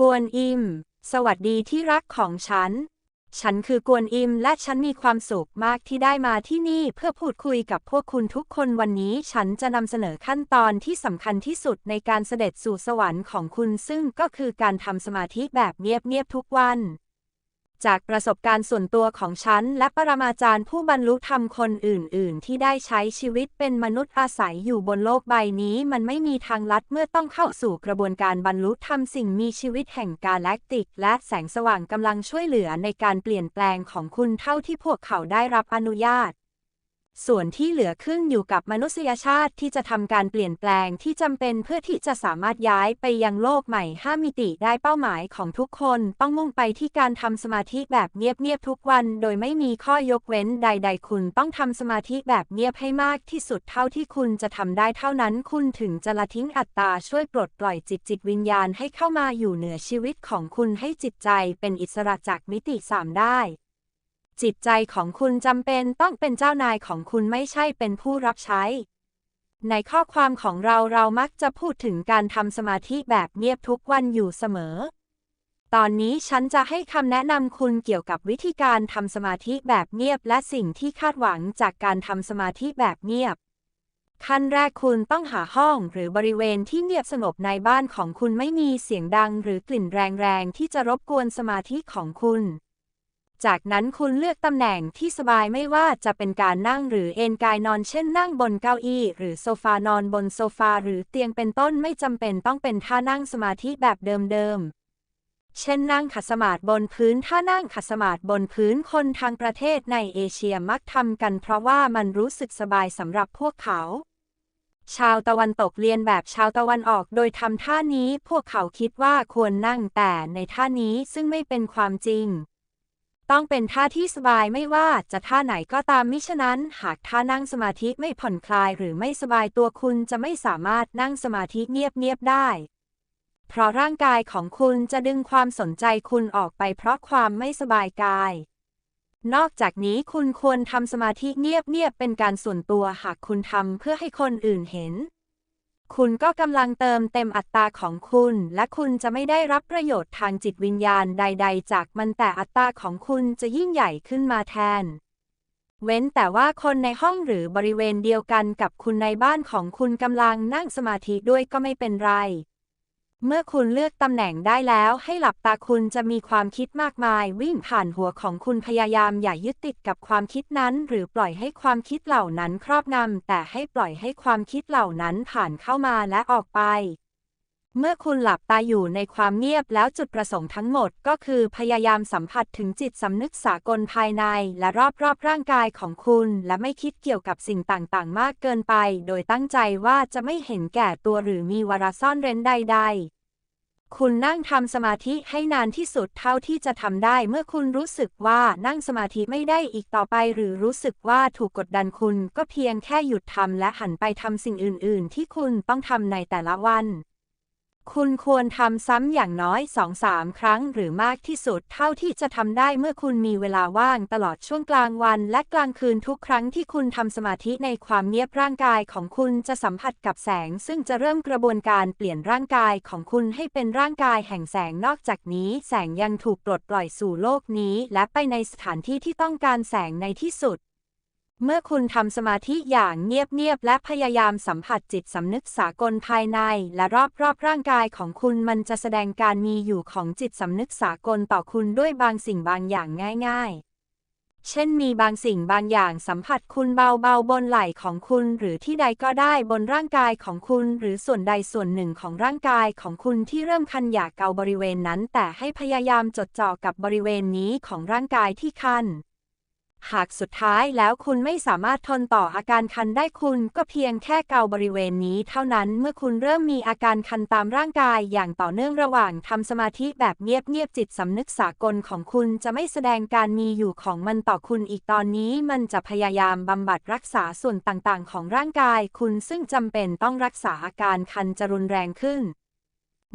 กวนอิม สวัสดีที่รักของฉัน ฉันคือกวนอิมและฉันมีความสุขมากที่ได้มาที่นี่เพื่อพูดคุยกับพวกคุณทุกคนวันนี้ฉันจะนำเสนอขั้นตอนที่สำคัญที่สุดในการเสด็จสู่สวรรค์ของคุณซึ่งก็คือการทำสมาธิแบบเงียบๆทุกวัน จากประสบการณ์ส่วนตัวของฉัน และปรมาจารย์ผู้บรรลุธรรมคนอื่น ๆ ที่ได้ใช้ชีวิตเป็นมนุษย์อาศัยอยู่บนโลกใบนี้ มันไม่มีทางลัดเมื่อต้องเข้าสู่กระบวนการบรรลุธรรมสิ่งมีชีวิตแห่งกาแล็กติก และแสงสว่างกำลังช่วยเหลือในการเปลี่ยนแปลงของคุณเท่าที่พวกเขาได้รับอนุญาต ส่วนที่เหลือขึ้นอยู่กับมนุษยชาติที่จะทำการเปลี่ยนแปลงที่จำเป็นเพื่อที่จะสามารถย้ายไปยังโลกใหม่ห้ามิติได้เป้าหมายของทุกคนต้องมุ่งไปที่การทำสมาธิแบบเงียบๆทุกวัน โดยไม่มีข้อยกเว้นใด ๆ คุณต้องทำสมาธิแบบเงียบให้มากที่สุดเท่าที่คุณจะทำได้เท่านั้น คุณถึงจะละทิ้งอัตตาช่วยปลดปล่อยจิตจิตวิญญาณให้เข้ามาอยู่เหนือชีวิตของคุณให้จิตใจเป็นอิสระจากมิติสามได้ จิตใจของคุณจำเป็นต้องเป็นเจ้านายของคุณไม่ใช่เป็นผู้รับใช้ ในข้อความของเราเรามักจะพูดถึงการทำสมาธิแบบเงียบทุกวันอยู่เสมอ ตอนนี้ฉันจะให้คำแนะนำคุณเกี่ยวกับวิธีการทำสมาธิแบบเงียบและสิ่งที่คาดหวังจากการทำสมาธิแบบเงียบขั้นแรกคุณต้องหาห้องหรือบริเวณที่เงียบสงบในบ้านของคุณไม่มีเสียงดังหรือกลิ่นแรงๆ ที่จะรบกวนสมาธิของคุณ จากนั้นคุณเลือกตำแหน่งที่สบายไม่ว่าจะเป็นการนั่งหรือเอนกายนอนเช่นนั่งบนเก้าอี้ หรือโซฟานอนบนโซฟาหรือเตียงเป็นต้นไม่จำเป็นต้องเป็นท่านั่งสมาธิแบบเดิมๆเช่นนั่งขัดสมาธิบนพื้น ถ้านั่งขัดสมาธิบนพื้นคนทางประเทศในเอเชียมักทำกันเพราะว่ามันรู้สึกสบายสำหรับพวกเขา ชาวตะวันตกเรียนแบบชาวตะวันออกโดยทำท่านี้พวกเขาคิดว่าควรนั่งแต่ในท่านี้ซึ่งไม่เป็นความจริง ต้องเป็นท่าที่สบายไม่ว่าจะท่าไหนก็ตามมิฉะนั้น หากท่านั่งสมาธิไม่ผ่อนคลายหรือไม่สบายตัวคุณจะไม่สามารถนั่งสมาธิเงียบๆได้ เพราะร่างกายของคุณจะดึงความสนใจคุณออกไปเพราะความไม่สบายกาย นอกจากนี้คุณควรทำสมาธิเงียบๆเป็นการส่วนตัวหากคุณทำเพื่อให้คนอื่นเห็น คุณก็กำลังเติมเต็มอัตราของคุณ และคุณจะไม่ได้รับประโยชน์ทางจิตวิญญาณใด ๆ จากมันแต่อัตราของคุณจะยิ่งใหญ่ขึ้นมาแทน เว้นแต่ว่าคนในห้องหรือบริเวณเดียวกันกับคุณในบ้านของคุณกำลังนั่งสมาธิด้วยก็ไม่เป็นไร เมื่อคุณเลือกตำแหน่งได้แล้วให้หลับตาคุณจะมีความคิดมากมาย วิ่งผ่านหัวของคุณพยายามอย่ายึดติดกับความคิดนั้น หรือปล่อยให้ความคิดเหล่านั้นครอบงำแต่ให้ปล่อยให้ความคิดเหล่านั้นผ่านเข้ามาและออกไป เมื่อคุณหลับตาอยู่ในความเงียบแล้วจุดประสงค์ทั้งหมดก็คือพยายามสัมผัสถึงจิตสำนึกสากลภายในและรอบๆร่างกายของคุณ และไม่คิดเกี่ยวกับสิ่งต่างๆ มากเกินไป โดยตั้งใจว่าจะไม่เห็นแก่ตัวหรือมีวาระซ่อนเร้นใด ๆคุณนั่งทำสมาธิให้นานที่สุดเท่าที่จะทำได้ เมื่อคุณรู้สึกว่านั่งสมาธิไม่ได้อีกต่อไป หรือรู้สึกว่าถูกกดดันคุณก็เพียงแค่หยุดทำและหันไปทำสิ่งอื่น ๆ ที่คุณต้องทำในแต่ละวัน คุณควรทำซ้ำอย่างน้อยสองสามครั้งหรือมากที่สุดเท่าที่จะทำได้เมื่อคุณมีเวลาว่างตลอดช่วงกลางวันและกลางคืนทุกครั้งที่คุณทำสมาธิในความเงียบร่างกายของคุณจะสัมผัสกับแสง ซึ่งจะเริ่มกระบวนการเปลี่ยนร่างกายของคุณให้เป็นร่างกายแห่งแสงนอกจากนี้ แสงยังถูกปลดปล่อยสู่โลกนี้ และไปในสถานที่ที่ต้องการแสงในที่สุด เมื่อคุณทำสมาธิอย่างเงียบๆ และพยายามสัมผัสจิตสำนึกสากลภายใน และรอบๆ ร่างกายของคุณมันจะแสดงการมีอยู่ของจิตสำนึกสากลต่อคุณด้วยบางสิ่งบางอย่างง่ายๆ เช่นมีบางสิ่งบางอย่างสัมผัสคุณเบาๆ บนไหล่ของคุณ หรือที่ใดก็ได้บนร่างกายของคุณ หรือส่วนใดส่วนหนึ่งของร่างกายของคุณที่เริ่มคันอยากเกาบริเวณนั้น แต่ให้พยายามจดจ่อกับบริเวณนี้ของร่างกายที่คัน หากสุดท้ายแล้วคุณไม่สามารถทนต่ออาการคันได้คุณก็เพียงแค่เกาบริเวณนี้เท่านั้นเมื่อคุณเริ่มมีอาการคันตามร่างกายอย่างต่อเนื่องระหว่างทำสมาธิแบบเงียบๆจิตสำนึกสากลของคุณจะไม่แสดงการมีอยู่ของมันต่อคุณอีกตอนนี้มันจะพยายามบำบัดรักษาส่วนต่างๆ ของร่างกายคุณซึ่งจำเป็นต้องรักษาอาการคันจะรุนแรงขึ้น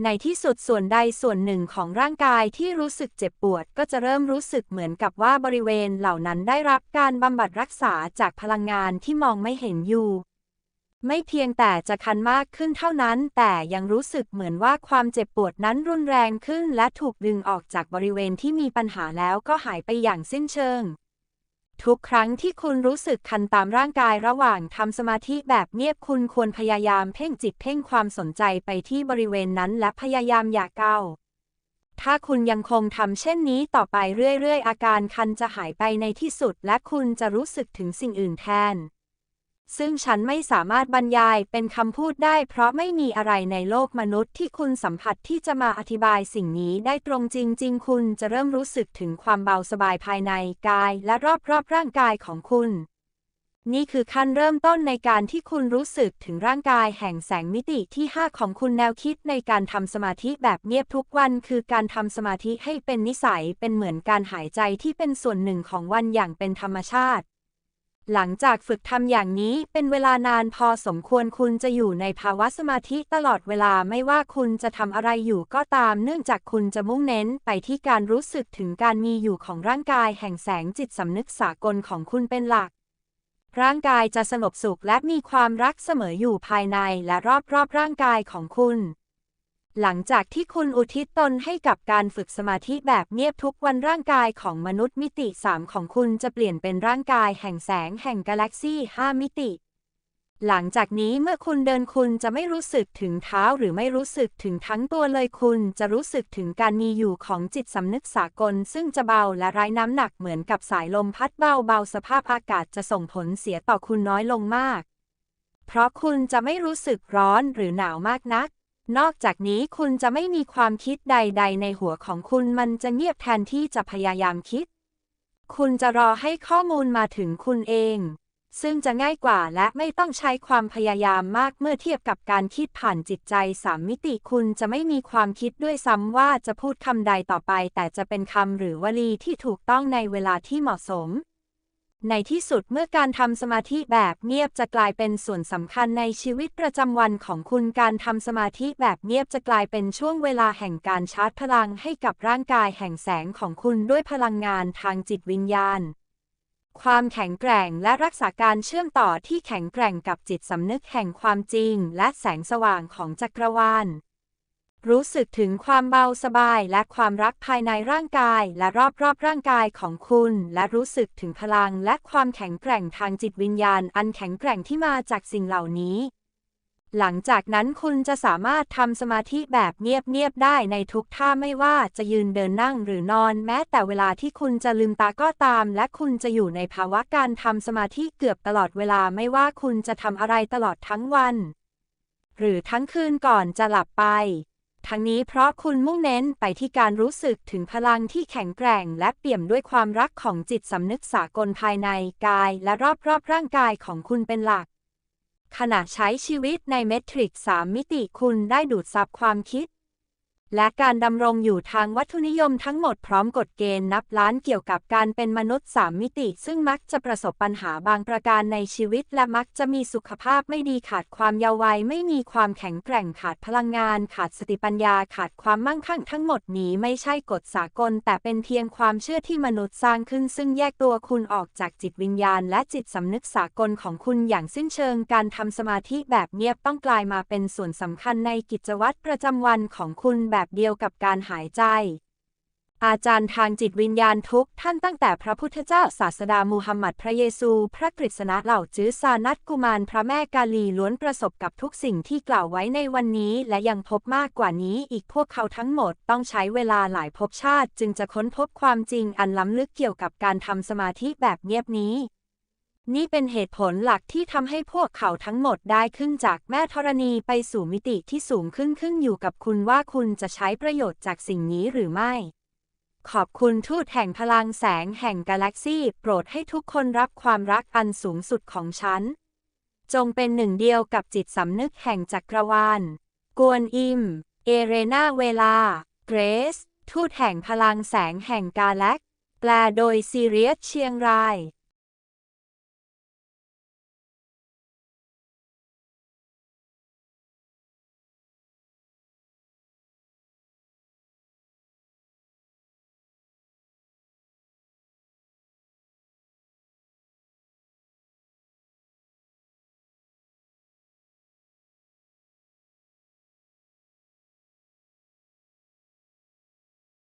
ในที่สุดส่วนใดส่วนหนึ่งของร่างกายที่รู้สึกเจ็บปวด ก็จะเริ่มรู้สึกเหมือนกับว่าบริเวณเหล่านั้นได้รับการบำบัดรักษาจากพลังงานที่มองไม่เห็นอยู่ ไม่เพียงแต่จะคันมากขึ้นเท่านั้น แต่ยังรู้สึกเหมือนว่าความเจ็บปวดนั้นรุนแรงขึ้น และถูกดึงออกจากบริเวณที่มีปัญหาแล้วก็หายไปอย่างสิ้นเชิง ทุกครั้งที่คุณรู้สึกคันตามร่างกายระหว่างทำสมาธิแบบเงียบคุณควรพยายามเพ่งจิตเพ่งความสนใจไปที่บริเวณนั้นและพยายามอย่าก้าวถ้าคุณยังคงทำเช่นนี้ต่อไปเรื่อยๆ อาการคันจะหายไปในที่สุด และคุณจะรู้สึกถึงสิ่งอื่นแทน ซึ่งฉันไม่สามารถบรรยายเป็นคำพูดได้เพราะไม่มีอะไรในโลกมนุษย์ที่คุณสัมผัสที่จะมาอธิบายสิ่งนี้ได้ตรงจริง ๆ คุณจะเริ่มรู้สึกถึงความเบาสบายภายในกายและรอบๆร่างกายของคุณ นี่คือขั้นเริ่มต้นในการที่คุณรู้สึกถึงร่างกายแห่งแสงมิติที่ 5 ของคุณแนวคิดในการทำสมาธิแบบเงียบทุกวัน คือการทำสมาธิให้เป็นนิสัยเป็นเหมือนการหายใจที่เป็นส่วนหนึ่งของวันอย่างเป็นธรรมชาติ หลังจากฝึกทำอย่างนี้เป็นเวลานานพอสมควรคุณจะอยู่ในภาวะสมาธิตลอดเวลาไม่ว่าคุณจะทำอะไรอยู่ก็ตาม เนื่องจากคุณจะมุ่งเน้นไปที่การรู้สึกถึงการมีอยู่ของร่างกายแห่งแสงจิตสำนึกสากลของคุณเป็นหลัก ร่างกายจะสงบสุขและมีความรักเสมออยู่ภายในและรอบๆร่างกายของคุณ หลังจากที่คุณอุทิศตนให้กับการฝึกสมาธิแบบเงียบทุกวันร่างกายของมนุษย์มิติ 3 ของคุณจะเปลี่ยนเป็นร่างกายแห่งแสงแห่งกาแล็กซี่ 5 มิติ หลังจากนี้เมื่อคุณเดินคุณจะไม่รู้สึกถึงเท้าหรือไม่รู้สึกถึงทั้งตัวเลยคุณจะรู้สึกถึงการมีอยู่ของจิตสำนึกสากล ซึ่งจะเบาและไร้น้ำหนักเหมือนกับสายลมพัดเบาเบาสภาพอากาศจะส่งผลเสียต่อคุณน้อยลงมาก เพราะคุณจะไม่รู้สึกร้อนหรือหนาวมากนัก นอกจากนี้คุณจะไม่มีความคิดใด ๆ ในหัวของคุณมันจะเงียบแทนที่จะพยายามคิด คุณจะรอให้ข้อมูลมาถึงคุณเอง ซึ่งจะง่ายกว่าและไม่ต้องใช้ความพยายามมากเมื่อเทียบกับการคิดผ่านจิตใจสามมิติคุณจะไม่มีความคิดด้วยซ้ำว่าจะพูดคำใดต่อไป แต่จะเป็นคำหรือวลีที่ถูกต้องในเวลาที่เหมาะสม ในที่สุดเมื่อการทำสมาธิแบบเงียบจะกลายเป็นส่วนสำคัญในชีวิตประจำวันของคุณการทำสมาธิแบบเงียบจะกลายเป็นช่วงเวลาแห่งการชาร์จพลังให้กับร่างกายแห่งแสงของคุณด้วยพลังงานทางจิตวิญญาณ ความแข็งแกร่งและรักษาการเชื่อมต่อที่แข็งแกร่งกับจิตสำนึกแห่งความจริง และแสงสว่างของจักรวาล รู้สึกถึงความเบาสบายและความรักภายในร่างกายและรอบๆร่างกายของคุณ และรู้สึกถึงพลังและความแข็งแกร่งทางจิตวิญญาณ อันแข็งแกร่งที่มาจากสิ่งเหล่านี้ หลังจากนั้นคุณจะสามารถทำสมาธิแบบเงียบๆได้ในทุกท่าไม่ว่าจะยืนเดินนั่งหรือนอน แม้แต่เวลาที่คุณจะลืมตาก็ตาม และคุณจะอยู่ในภาวะการทำสมาธิเกือบตลอดเวลาไม่ว่าคุณจะทำอะไรตลอดทั้งวัน หรือทั้งคืนก่อนจะหลับไป ทั้งนี้เพราะคุณมุ่งเน้นไปที่การรู้สึกถึงพลังที่แข็งแกร่ง และเปี่ยมด้วยความรักของจิตสำนึกสากลภายในกายและรอบๆร่างกายของคุณเป็นหลัก ขณะใช้ชีวิตในเมทริกสามมิติคุณได้ดูดซับความคิด และการดำรงอยู่ทางวัตถุนิยมทั้งหมดพร้อมกฎเกณฑ์นับล้านเกี่ยวกับการเป็นมนุษย์สามมิติ ซึ่งมักจะประสบปัญหาบางประการในชีวิต และมักจะมีสุขภาพไม่ดีขาดความเยาว์วัย ไม่มีความแข็งแกร่งขาดพลังงาน ขาดสติปัญญาขาดความมั่งคั่งทั้งหมดนี้ไม่ใช่กฎสากล แต่เป็นเพียงความเชื่อที่มนุษย์สร้างขึ้น ซึ่งแยกตัวคุณออกจากจิตวิญญาณ และจิตสำนึกสากลของคุณอย่างสิ้นเชิง การทำสมาธิแบบเงียบต้องกลายมาเป็นส่วนสำคัญในกิจวัตรประจำวันของคุณแบบแบบเดียวกับการหายใจ อาจารย์ทางจิตวิญญาณทุกท่านตั้งแต่พระพุทธเจ้าศาสดามูฮัมหมัดพระเยซู พระกฤษณะเหล่าจื้อซานัตกุมารพระแม่กาลีล้วนประสบกับทุกสิ่งที่กล่าวไว้ในวันนี้ และยังพบมากกว่านี้อีกพวกเขาทั้งหมดต้องใช้เวลาหลายภพชาติ จึงจะค้นพบความจริงอันล้ำลึกเกี่ยวกับการทำสมาธิแบบเงียบนี้ นี่เป็นเหตุผลหลักที่ทำให้พวกเขาทั้งหมดได้ขึ้นจากแม่ธรณีไปสู่มิติที่สูงขึ้นขึ้นอยู่กับคุณว่าคุณจะใช้ประโยชน์จากสิ่งนี้หรือไม่ ขอบคุณทูตแห่งพลังแสงแห่งกาแล็กซี่ โปรดให้ทุกคนรับความรักอันสูงสุดของฉัน จงเป็นหนึ่งเดียวกับจิตสำนึกแห่งจักรวาล กวนอิม เอเรนาเวลา เกรซทูตแห่งพลังแสงแห่งกาแล็ก แปลโดยซีเรียสเชียงราย